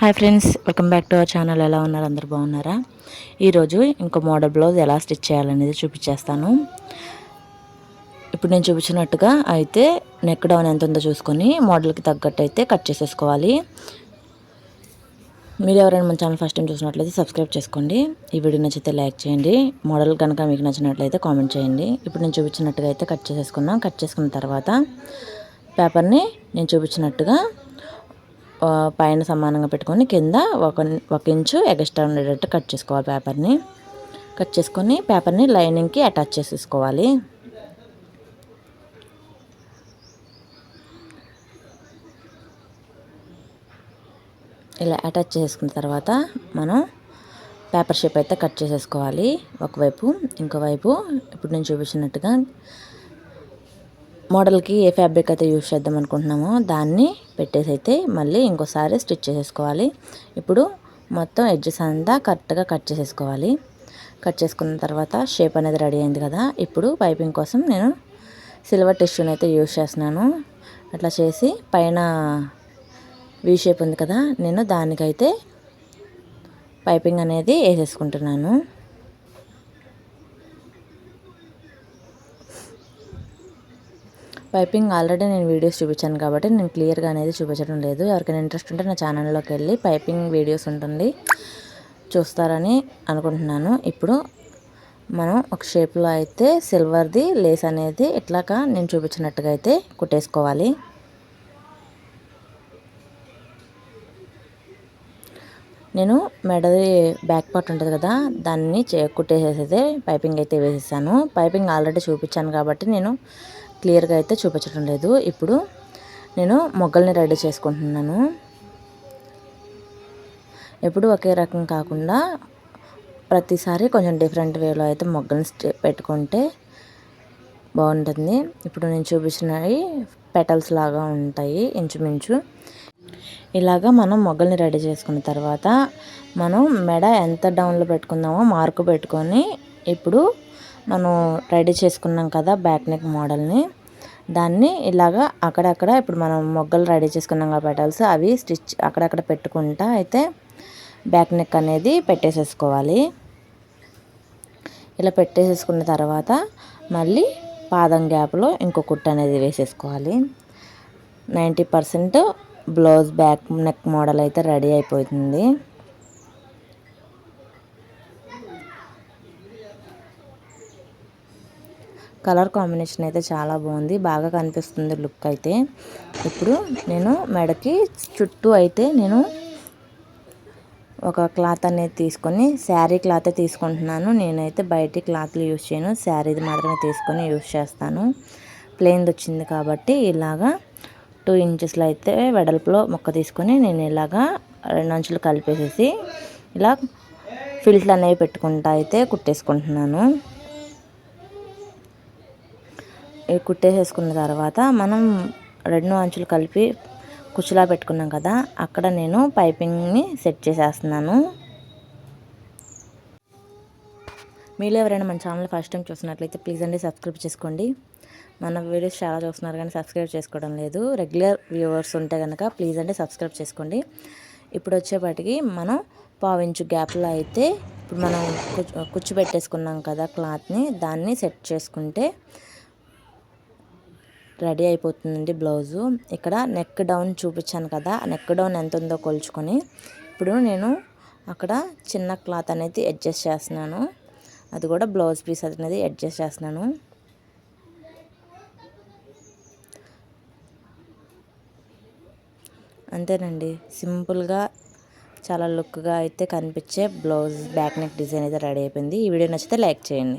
Hi friends welcome back to our channel. ఎలా ఉన్నారు? అందరు బాగున్నారా? ఈరోజు ఇంకో మోడల్ బ్లౌజ్ ఎలా స్టిచ్ చేయాలనేది చూపించేస్తాను. ఇప్పుడు నేను చూపించినట్టుగా అయితే నెక్ డౌన్ ఎంత ఉందో చూసుకొని మోడల్కి తగ్గట్టు అయితే కట్ చేసేసుకోవాలి. మీరు ఎవరైనా మన ఛానల్ ఫస్ట్ టైం చూసినట్లయితే సబ్స్క్రైబ్ చేసుకోండి. ఈ వీడియో నచ్చితే లైక్ చేయండి. మోడల్ కనుక మీకు నచ్చినట్లయితే కామెంట్ చేయండి. ఇప్పుడు నేను చూపించినట్టుగా అయితే కట్ చేసేసుకున్నాం. కట్ చేసుకున్న తర్వాత పేపర్ని నేను చూపించినట్టుగా పైన సమానంగా పెట్టుకొని కింద ఒక ఒక ఇంచు ఎగస్ట్రా ఉండేటట్టు కట్ చేసుకోవాలి పేపర్ని. కట్ చేసుకొని పేపర్ని లైనింగ్కి అటాచ్ చేసేసుకోవాలి. ఇలా అటాచ్ చేసుకున్న తర్వాత మనం పేపర్ షేప్ అయితే కట్ చేసేసుకోవాలి. ఒకవైపు ఇంకోవైపు ఇప్పుడు నేను చూపించినట్టుగా మోడల్కి ఏ ఫ్యాబ్రిక్ అయితే యూజ్ చేద్దాం అనుకుంటున్నామో దాన్ని పెట్టేసి అయితే మళ్ళీ ఇంకోసారి స్టిచ్ చేసేసుకోవాలి. ఇప్పుడు మొత్తం ఎడ్జెస్ అంతా కరెక్ట్గా కట్ చేసేసుకోవాలి. కట్ చేసుకున్న తర్వాత షేప్ అనేది రెడీ అయింది కదా. ఇప్పుడు పైపింగ్ కోసం నేను సిల్వర్ టిష్యూని అయితే యూజ్ చేస్తున్నాను. అట్లా చేసి పైన వీ షేప్ ఉంది కదా నేను దానికైతే పైపింగ్ అనేది వేసేసుకుంటున్నాను. పైపింగ్ ఆల్రెడీ నేను వీడియోస్ చూపించాను కాబట్టి నేను క్లియర్గా అనేది చూపించడం లేదు. ఎవరికైనా ఇంట్రెస్ట్ ఉంటే నా ఛానల్లోకి వెళ్ళి పైపింగ్ వీడియోస్ ఉంటుంది. చూస్తారని అనుకుంటున్నాను. ఇప్పుడు మనం ఒక షేప్లో అయితే సిల్వర్ది లేస్ అనేది ఇట్లాగా నేను చూపించినట్టుగా అయితే కుట్టేసుకోవాలి. నేను మెడది బ్యాక్ పార్ట్ ఉంటుంది కదా దాన్ని కుట్టేసేసి పైపింగ్ అయితే వేసేసాను. పైపింగ్ ఆల్రెడీ చూపించాను కాబట్టి నేను క్లియర్గా అయితే చూపించడం లేదు. ఇప్పుడు నేను మొగ్గల్ని రెడీ చేసుకుంటున్నాను. ఎప్పుడు ఒకే రకం కాకుండా ప్రతిసారి కొంచెం డిఫరెంట్ వేలో అయితే మొగ్గల్ని పెట్టుకుంటే బాగుంటుంది. ఇప్పుడు నేను చూపించినవి పెటల్స్ లాగా ఉంటాయి ఇంచుమించు. ఇలాగా మనం మొగ్గల్ని రెడీ చేసుకున్న తర్వాత మనం మెడ ఎంత డౌన్లో పెట్టుకుందామో మార్కు పెట్టుకొని ఇప్పుడు మనం రెడీ చేసుకున్నాం కదా బ్యాక్ నెక్ మోడల్ని. దాన్ని ఇలాగా అక్కడక్కడ ఇప్పుడు మనం మొగ్గలు రెడీ చేసుకున్నాం కదా పెటల్స్ అవి స్టిచ్ అక్కడక్కడ పెట్టుకుంటా అయితే బ్యాక్ నెక్ అనేది పెట్టేసేసుకోవాలి. ఇలా పెట్టేసేసుకున్న తర్వాత మళ్ళీ పాదం గ్యాప్లో ఇంకో కుట్ట అనేది వేసేసుకోవాలి. Ninety percent blouse back neck model అయితే రెడీ అయిపోతుంది. కలర్ కాంబినేషన్ అయితే చాలా బాగుంది. బాగా కనిపిస్తుంది లుక్ అయితే. ఇప్పుడు నేను మెడకి చుట్టూ అయితే నేను ఒక క్లాత్ అనేది తీసుకొని శారీ క్లాత్ తీసుకుంటున్నాను. నేనైతే బయట క్లాత్లు యూజ్ చేయను. శారీది మాత్రమే తీసుకొని యూజ్ చేస్తాను. ప్లెయిన్ది వచ్చింది కాబట్టి ఇలాగా టూ ఇంచెస్లో అయితే వెడల్పులో మొక్క తీసుకొని నేను ఇలాగా రెండు అంచులు కలిపేసేసి ఇలా ఫిల్ట్లు అనేవి పెట్టుకుంటా అయితే కుట్టేసుకుంటున్నాను. కుట్టేసేసుకున్న తర్వాత మనం రెండు అంచులు కలిపి కుచ్చులా పెట్టుకున్నాం కదా అక్కడ నేను పైపింగ్ని సెట్ చేసేస్తున్నాను. మీరు ఎవరైనా మన ఛానల్ ఫస్ట్ టైం చూసినట్లయితే ప్లీజ్ అండి సబ్స్క్రైబ్ చేసుకోండి. మన వీడియోస్ చాలా చూస్తున్నారు కానీ సబ్స్క్రైబ్ చేసుకోవడం లేదు. రెగ్యులర్ వ్యూవర్స్ ఉంటే కనుక ప్లీజ్ అండి సబ్స్క్రైబ్ చేసుకోండి. ఇప్పుడు వచ్చేపాటికి మనం పావించు గ్యాప్లో అయితే ఇప్పుడు మనం కుచ్చు పెట్టేసుకున్నాం కదా క్లాత్ని దాన్ని సెట్ చేసుకుంటే రెడీ అయిపోతుందండి బ్లౌజు. ఇక్కడ నెక్ డౌన్ చూపించాను కదా నెక్ డౌన్ ఎంత ఉందో కొలుచుకొని. ఇప్పుడు నేను అక్కడ చిన్న క్లాత్ అనేది అడ్జస్ట్ చేస్తున్నాను. అది కూడా బ్లౌజ్ పీస్ అనేది అడ్జస్ట్ చేస్తున్నాను. అంతేనండి. సింపుల్గా చాలా లుక్గా అయితే కనిపించే బ్లౌజ్ బ్యాక్ నెక్ డిజైన్ అయితే రెడీ అయిపోయింది. ఈ వీడియో నచ్చితే లైక్ చేయండి.